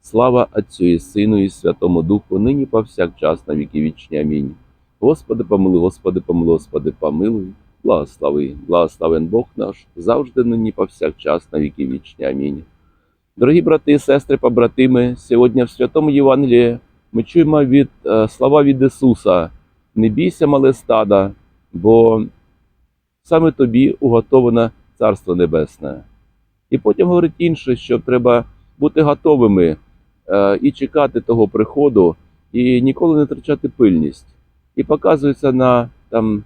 Слава Отцю і Сину і Святому Духу, нині повсякчас на віки вічні. Амінь. Господи, помилуй, Господи, помилуй, Господи, помилуй, благослови, благословен Бог наш, завжди нині повсякчас на віки вічні. Амінь. Дорогі брати і сестри, побратими, сьогодні в Святому Євангелії ми чуємо від е, слова від Ісуса: не бійся, мале стада, бо саме тобі уготоване Царство Небесне. І потім говорить інше, що треба бути готовими і чекати того приходу, і ніколи не втрачати пильність. І показується на, там,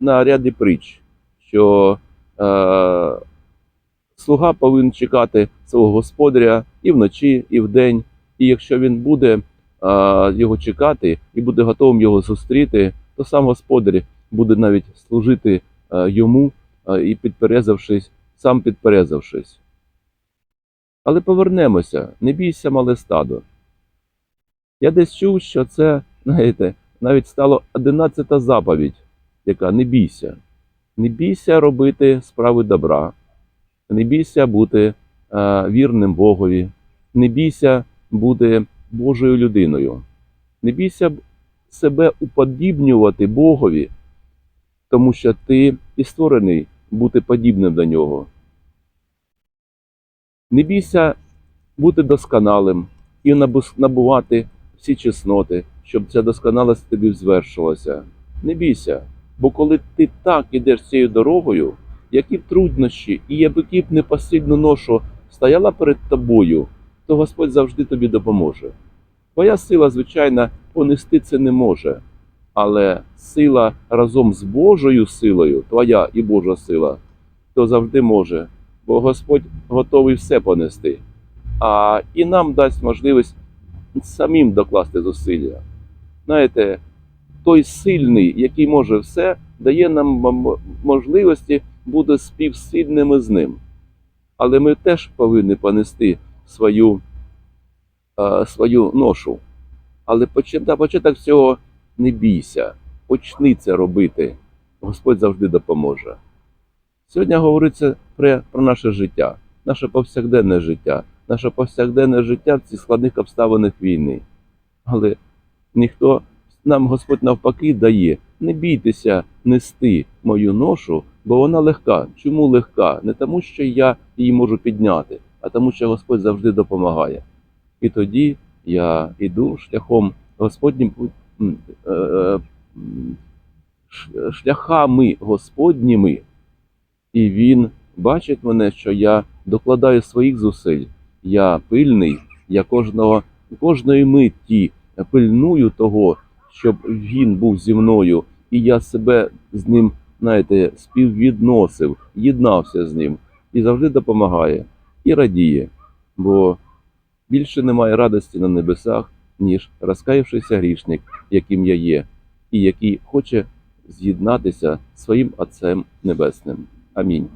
на ряді притч, що е, слуга повинен чекати свого господаря і вночі, і вдень. І якщо він буде е, його чекати і буде готовим його зустріти, то сам господар буде навіть служити е, йому е, і підперезавшись, сам підперезавшись. Але повернемося, не бійся, мале стадо. Я десь чув, що це, знаєте, навіть стало одинадцята заповідь, яка не бійся. Не бійся робити справи добра, не бійся бути е, вірним Богові, не бійся бути Божою людиною, не бійся себе уподібнювати Богові, тому що ти і створений бути подібним до нього. Не бійся бути досконалим і набувати всі чесноти, щоб ця досконалість тобі звершилася. Не бійся, бо коли ти так ідеш цією дорогою, які б труднощі і які б непосильну ношу стояла перед тобою, то Господь завжди тобі допоможе. Твоя сила, звичайно, понести це не може, але сила разом з Божою силою, твоя і Божа сила, то завжди може бо Господь готовий все понести, а і нам дасть можливість самим докласти зусилля. Знаєте, той сильний, який може все, дає нам можливості бути співсильними з ним. Але ми теж повинні понести свою, е, свою ношу. Але на початок всього не бійся, почни це робити. Господь завжди допоможе. Сьогодні говориться про, про наше життя, наше повсякденне життя, наше повсякденне життя в цих складних обставинах війни. Але ніхто нам Господь навпаки дає: не бійтеся нести мою ношу, бо вона легка. Чому легка? Не тому, що я її можу підняти, а тому, що Господь завжди допомагає. І тоді я йду шляхом Господнім е, е, шляхами Господніми. І він бачить мене, що я докладаю своїх зусиль. Я пильний, я кожного, кожної миті пильную того, щоб він був зі мною, і я себе з ним, знаєте, співвідносив, єднався з ним і завжди допомагає і радіє. Бо більше немає радості на небесах, ніж розкаявшийся грішник, яким я є, і який хоче з'єднатися своїм Отцем Небесним. Амінь.